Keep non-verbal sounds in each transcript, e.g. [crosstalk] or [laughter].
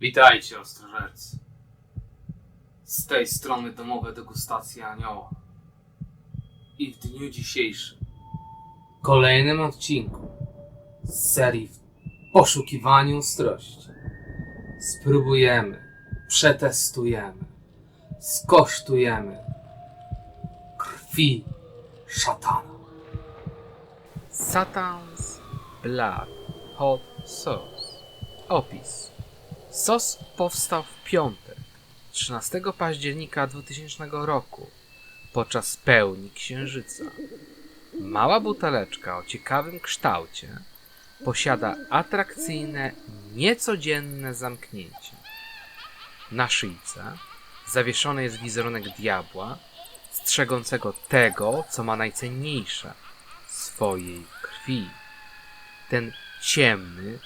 Witajcie, ostrożercy. Z tej strony domowe degustacje anioła. I w dniu dzisiejszym, kolejnym odcinku z serii w poszukiwaniu ostrości, spróbujemy, przetestujemy, skosztujemy krwi szatana. Satan's Blood Hot Sauce. Opis. Sos powstał w piątek, 13 października 2000 roku, podczas pełni księżyca. Mała buteleczka o ciekawym kształcie posiada atrakcyjne, niecodzienne zamknięcie. Na szyjce zawieszony jest wizerunek diabła, strzegącego tego, co ma najcenniejsze swojej krwi. Ten ciemny,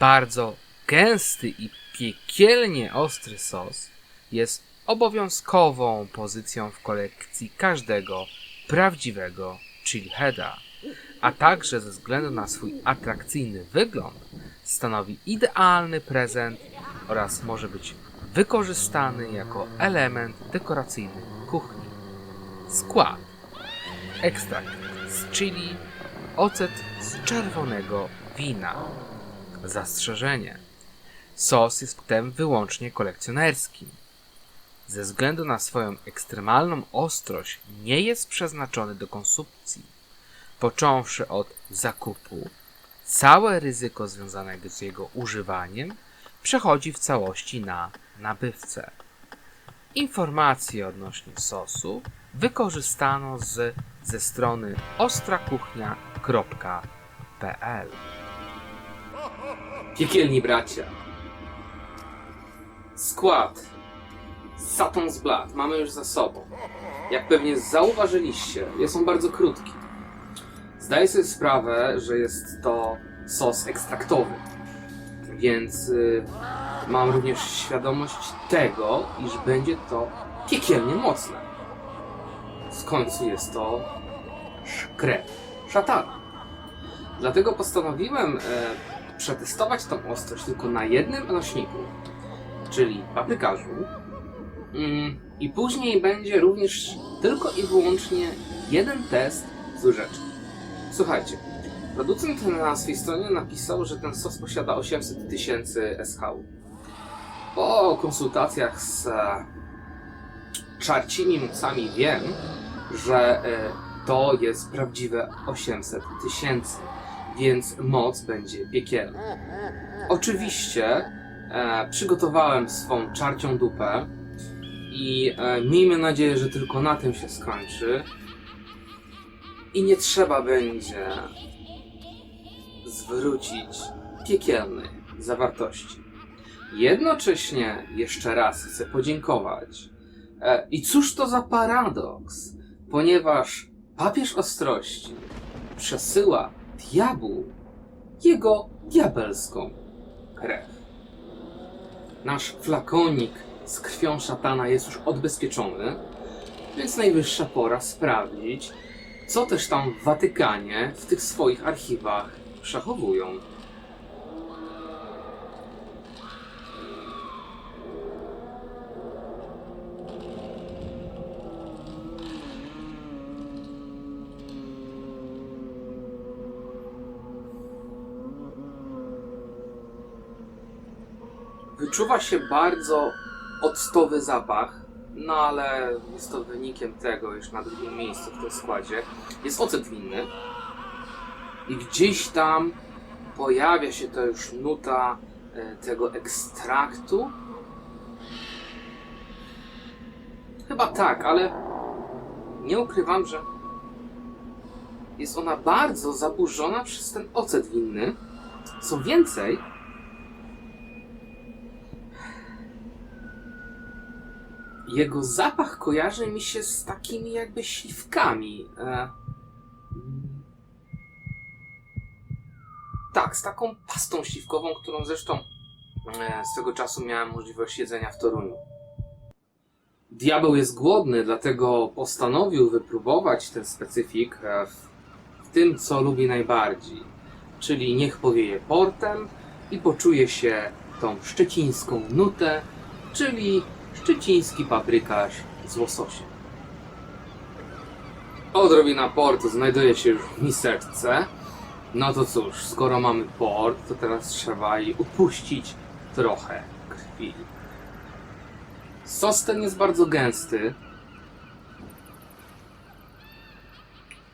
bardzo gęsty i piekielnie ostry sos jest obowiązkową pozycją w kolekcji każdego prawdziwego chiliheada, a także ze względu na swój atrakcyjny wygląd stanowi idealny prezent oraz może być wykorzystany jako element dekoracyjny kuchni. Skład ekstrakt z chili, ocet z czerwonego wina. Zastrzeżenie. Sos jest potem wyłącznie kolekcjonerskim. Ze względu na swoją ekstremalną ostrość nie jest przeznaczony do konsumpcji. Począwszy od zakupu, całe ryzyko związanego z jego używaniem przechodzi w całości na nabywcę. Informacje odnośnie sosu wykorzystano z, ze strony ostrakuchnia.pl. Piekielni bracia. Skład Satan's Blood mamy już za sobą. Jak pewnie zauważyliście, jest on bardzo krótki. Zdaję sobie sprawę, że jest to sos ekstraktowy, więc y, mam również świadomość tego, iż będzie to piekielnie mocne. W końcu jest to krew szatana. Dlatego postanowiłem e, przetestować tą ostrość tylko na jednym nośniku, czyli paprykarzu. Mm, I później będzie również tylko i wyłącznie jeden test z łyżeczki. Słuchajcie, producent na swojej stronie napisał, że ten sos posiada 800 tysięcy SHU. Po konsultacjach z e, czarcimi mocami wiem, że e, to jest prawdziwe 800 tysięcy więc moc będzie piekielna. Oczywiście e, przygotowałem swą czarcią dupę i e, miejmy nadzieję, że tylko na tym się skończy i nie trzeba będzie zwrócić piekielnej zawartości. Jednocześnie jeszcze raz chcę podziękować. E, I cóż to za paradoks, ponieważ papież ostrości przesyła diabłu jego diabelską krew. Nasz flakonik z krwią szatana jest już odbezpieczony, więc najwyższa pora sprawdzić, co też tam w Watykanie w tych swoich archiwach przechowują. Wyczuwa się bardzo octowy zapach, no ale jest to wynikiem tego, iż na drugim miejscu w tym składzie jest ocet winny. I gdzieś tam pojawia się to już nuta e, tego ekstraktu. Chyba tak, ale nie ukrywam, że jest ona bardzo zaburzona przez ten ocet winny. Co więcej, Jego zapach kojarzy mi się z takimi jakby śliwkami. E... Tak, z taką pastą śliwkową, którą zresztą e, swego czasu miałem możliwość jedzenia w Toruniu. Diabeł jest głodny, dlatego postanowił wypróbować ten specyfik e, w, w tym, co lubi najbardziej. Czyli niech powieje portem i poczuje się tą szczecińską nutę, czyli szczeciński paprykarz z łososiem. Odrobina portu znajduje się już w miseczce. No to cóż, skoro mamy port, to teraz trzeba jej upuścić trochę krwi. Sos ten jest bardzo gęsty.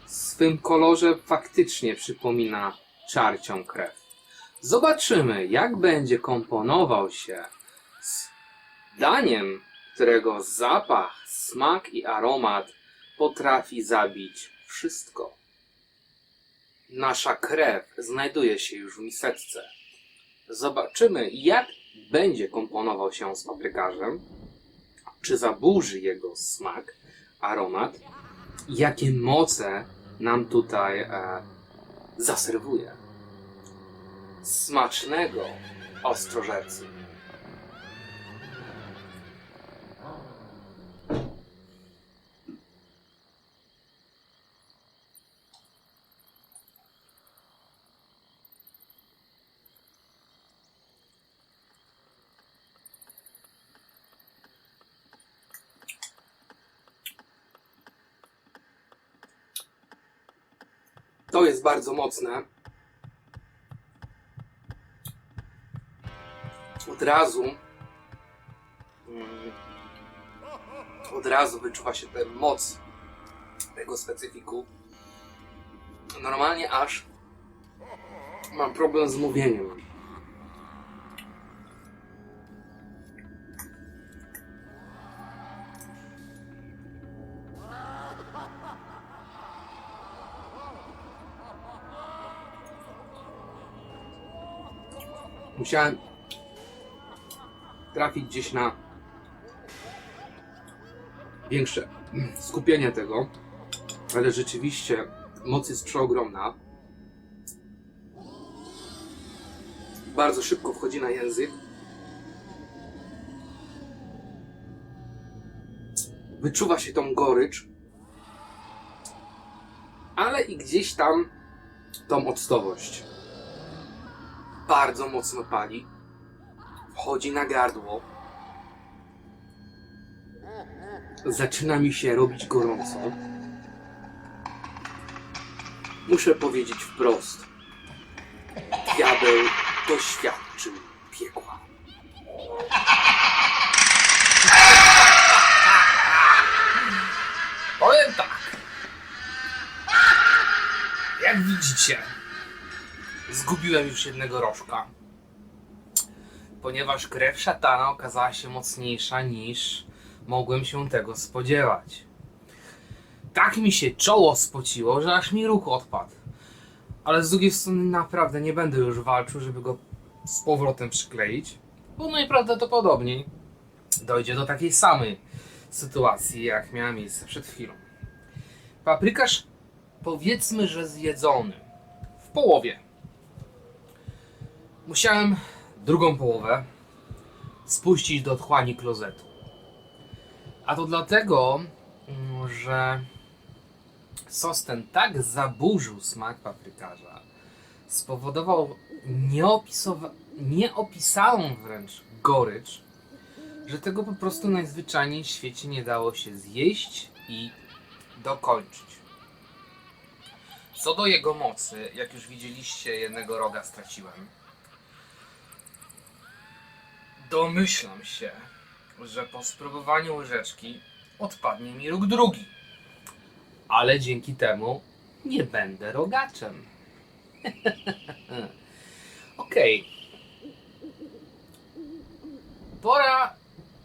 W swym kolorze faktycznie przypomina czarcią krew. Zobaczymy, jak będzie komponował się z daniem, którego zapach, smak i aromat potrafi zabić wszystko. Nasza krew znajduje się już w miseczce. Zobaczymy, jak będzie komponował się z paprykarzem, czy zaburzy jego smak, aromat, jakie moce nam tutaj e, zaserwuje. Smacznego ostrożercy. Jest bardzo mocne. Od razu. mm, Od razu wyczuwa się tę moc tego specyfiku. Normalnie aż mam problem z mówieniem. Musiałem trafić gdzieś na większe skupienie tego, ale rzeczywiście moc jest przeogromna. Bardzo szybko wchodzi na język. Wyczuwa się tą gorycz, ale i gdzieś tam tą octowość bardzo mocno pali. Wchodzi na gardło. Zaczyna mi się robić gorąco. Muszę powiedzieć wprost. Diabeł doświadczył piekła. Powiem tak. Jak widzicie, Zgubiłem już jednego rożka. Ponieważ krew szatana okazała się mocniejsza niż mogłem się tego spodziewać. Tak mi się czoło spociło, że aż mi róg odpadł. Ale z drugiej strony naprawdę nie będę już walczył, żeby go z powrotem przykleić. Bo najprawdopodobniej dojdzie do takiej samej sytuacji, jak miała miejsce przed chwilą. Paprykarz powiedzmy, że zjedzony. W połowie. Musiałem drugą połowę spuścić do otchłani klozetu. A to dlatego, mm, że sos ten tak zaburzył smak paprykarza, spowodował nieopisalną wręcz gorycz, że tego po prostu najzwyczajniej w świecie nie dało się zjeść i dokończyć. Co do jego mocy, jak już widzieliście, jednego roga straciłem. Domyślam się, że po spróbowaniu łyżeczki odpadnie mi róg drugi. Ale dzięki temu nie będę rogaczem. [laughs] Okej. Pora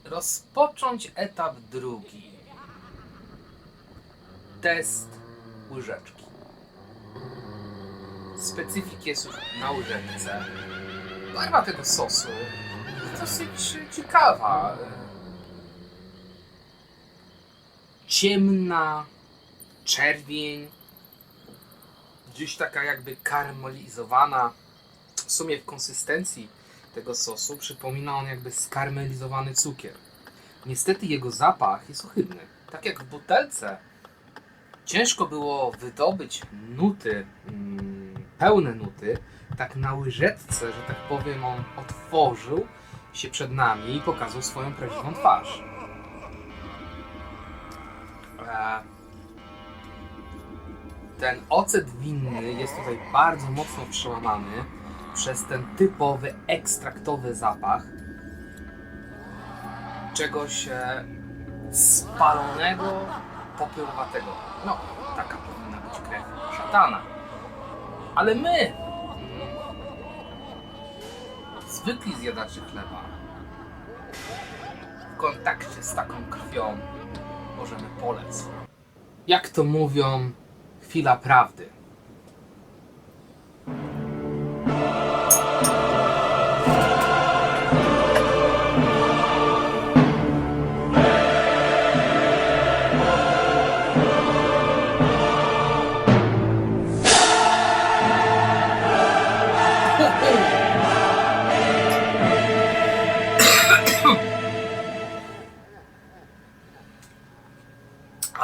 rozpocząć etap drugi. Test łyżeczki. Specyfik jest już na łyżeczce. Barwa tego sosu dosyć ciekawa. Ciemna, czerwień, gdzieś taka jakby karmelizowana. W sumie w konsystencji tego sosu przypomina on jakby skarmelizowany cukier. Niestety jego zapach jest ohydny. Tak jak w butelce ciężko było wydobyć nuty, mm, pełne nuty, tak na łyżeczce, że tak powiem, on otworzył się przed nami i pokazał swoją prawdziwą twarz. E, Ten ocet winny jest tutaj bardzo mocno przełamany przez ten typowy ekstraktowy zapach czegoś e, spalonego, popiołowatego. No, taka powinna być krew szatana. Ale my, zwykli zjadacze chleba, w kontakcie z taką krwią możemy polec. Jak to mówią, chwila prawdy.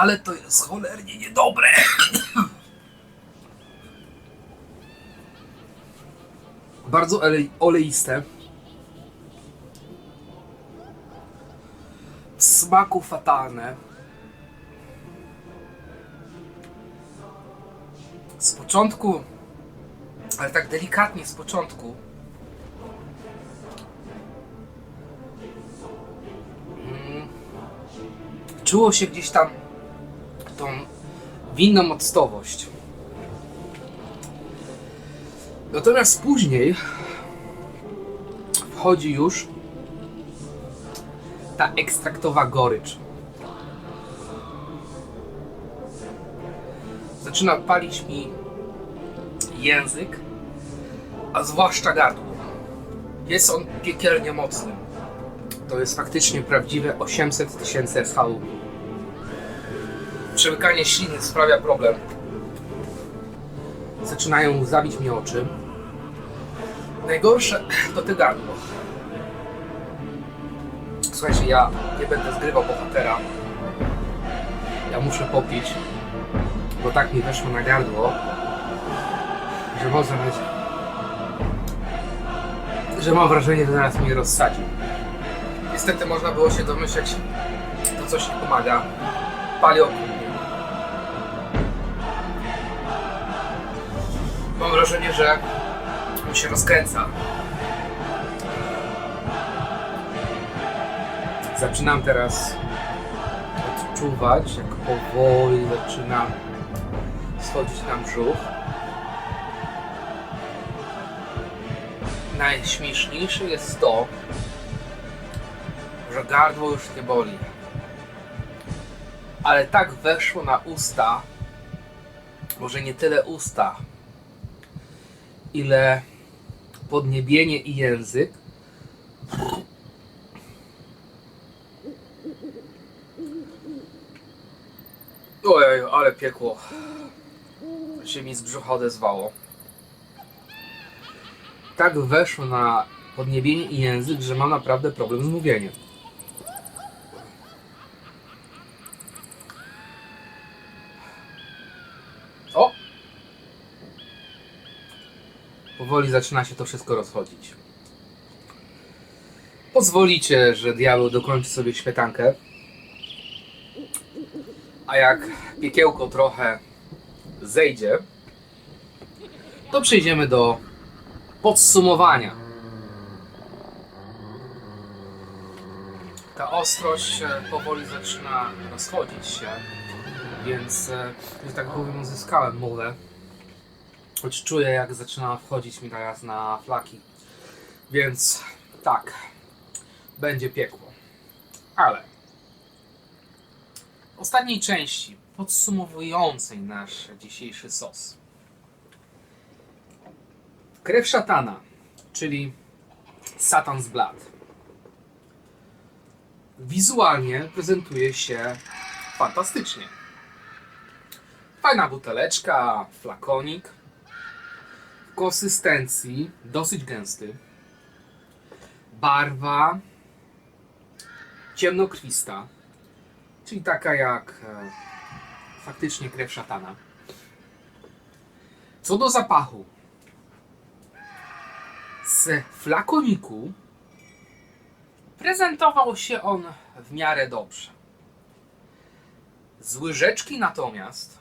Ale to jest cholernie niedobre. [coughs] Bardzo oleiste. W smaku fatalne. Z początku, ale tak delikatnie z początku. Mm, Czuło się gdzieś tam tą winną octowość. Natomiast później wchodzi już ta ekstraktowa gorycz. Zaczyna palić mi język, a zwłaszcza gardło. Jest on piekielnie mocny. To jest faktycznie prawdziwe 800 tysięcy SHU. Przemykanie śliny sprawia problem. Zaczynają zabić mi oczy. Najgorsze [clears throat] to te gardło. Słuchajcie, ja nie będę zgrywał bohatera. Ja muszę popić, bo tak mi weszło na gardło, że może być, że mam wrażenie, że zaraz mnie rozsadzi. Niestety można było się domyśleć, to coś mi pomaga. Pali wrażenie, że mi się rozkręca. Zaczynam teraz odczuwać, jak powoli zaczyna schodzić nam brzuch. Najśmieszniejsze jest to, że gardło już nie boli. Ale tak weszło na usta, może nie tyle usta, ile podniebienie i język. Ojej, ale piekło. Się mi z brzucha odezwało. Tak weszło na podniebienie i język, że mam naprawdę problem z mówieniem. Powoli zaczyna się to wszystko rozchodzić. Pozwolicie, że diabeł dokończy sobie śmietankę. A jak piekiełko trochę zejdzie, to przejdziemy do podsumowania. Ta ostrość powoli zaczyna rozchodzić się, więc, e, że tak powiem, uzyskałem mowę. Choć czuję, jak zaczyna wchodzić mi teraz na flaki. Więc tak, będzie piekło. Ale w ostatniej części, podsumowującej nasz dzisiejszy sos. Krew szatana, czyli Satan's Blood. Wizualnie prezentuje się fantastycznie. Fajna buteleczka, flakonik. Konsystencji dosyć gęsty. Barwa ciemnokrwista, czyli taka jak e, faktycznie krew szatana. Co do zapachu, Z flakoniku prezentował się on w miarę dobrze. Z łyżeczki natomiast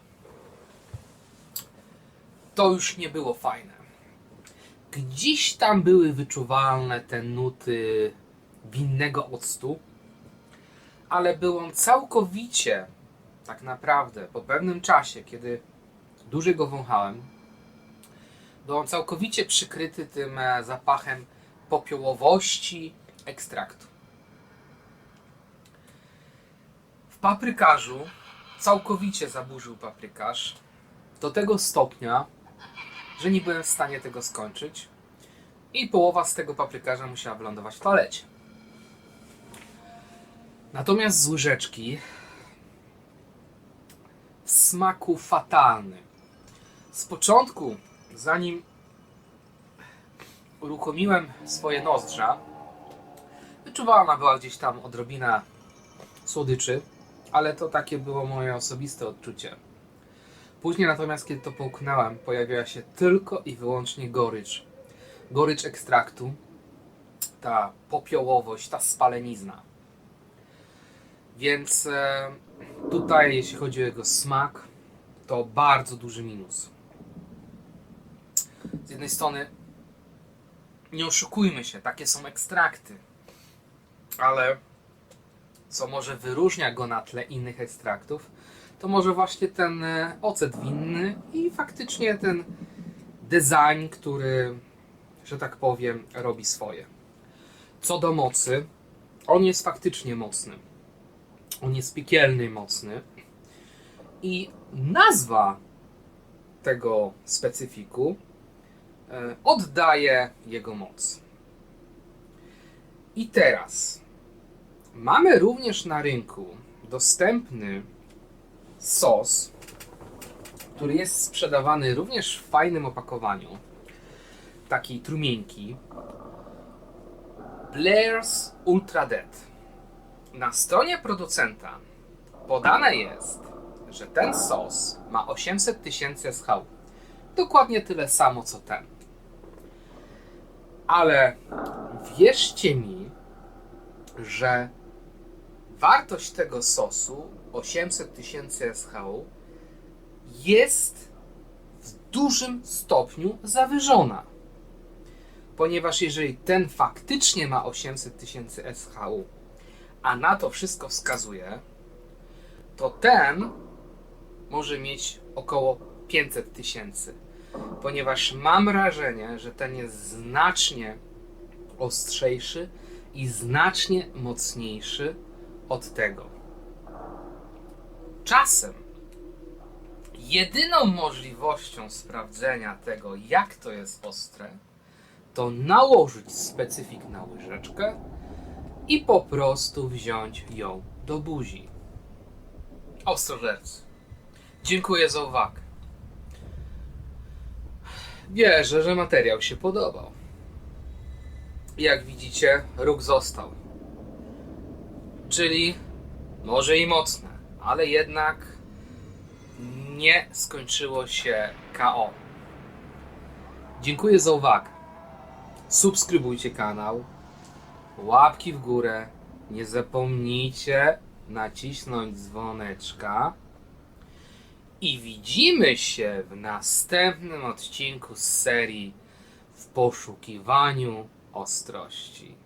to już nie było fajne. Gdzieś tam były wyczuwalne te nuty winnego octu, ale był on całkowicie, tak naprawdę, po pewnym czasie, kiedy dłużej go wąchałem, był on całkowicie przykryty tym e, zapachem popiołowości ekstraktu. W paprykarzu całkowicie zaburzył paprykarz do tego stopnia, że nie byłem w stanie tego skończyć i połowa z tego paprykarza musiała wylądować w toalecie. Natomiast z łyżeczki w smaku fatalny. Z początku, zanim uruchomiłem swoje nozdrza, wyczuwalna była gdzieś tam odrobina słodyczy, ale to takie było moje osobiste odczucie. Później natomiast, kiedy to połknąłem, pojawiła się tylko i wyłącznie gorycz. Gorycz ekstraktu, ta popiołowość, ta spalenizna. Więc e, tutaj, jeśli chodzi o jego smak, to bardzo duży minus. Z jednej strony, nie oszukujmy się, takie są ekstrakty, ale co może wyróżnia go na tle innych ekstraktów, to może właśnie ten e, ocet winny i faktycznie ten design, który, że tak powiem, robi swoje. Co do mocy, on jest faktycznie mocny. On jest piekielny mocny. I nazwa tego specyfiku e, oddaje jego moc. I teraz mamy również na rynku dostępny sos, który jest sprzedawany również w fajnym opakowaniu. Taki trumienki. Blair's Ultra Dead. Na stronie producenta podane jest, że ten sos ma 800 tysięcy SHU. Dokładnie tyle samo co ten. Ale wierzcie mi, że wartość tego sosu 800 tysięcy SHU jest w dużym stopniu zawyżona. Ponieważ jeżeli ten faktycznie ma 800 tysięcy SHU, a na to wszystko wskazuje, to ten może mieć około 500 tysięcy. Ponieważ mam wrażenie, że ten jest znacznie ostrzejszy i znacznie mocniejszy od tego. Czasem jedyną możliwością sprawdzenia tego, jak to jest ostre, to nałożyć specyfik na łyżeczkę i po prostu wziąć ją do buzi. Ostrożercy, dziękuję za uwagę. Wierzę, że materiał się podobał. Jak widzicie, róg został. Czyli może i mocne, ale jednak nie skończyło się KO. Dziękuję za uwagę. Subskrybujcie kanał, łapki w górę, nie zapomnijcie nacisnąć dzwoneczka i widzimy się w następnym odcinku z serii w poszukiwaniu ostrości.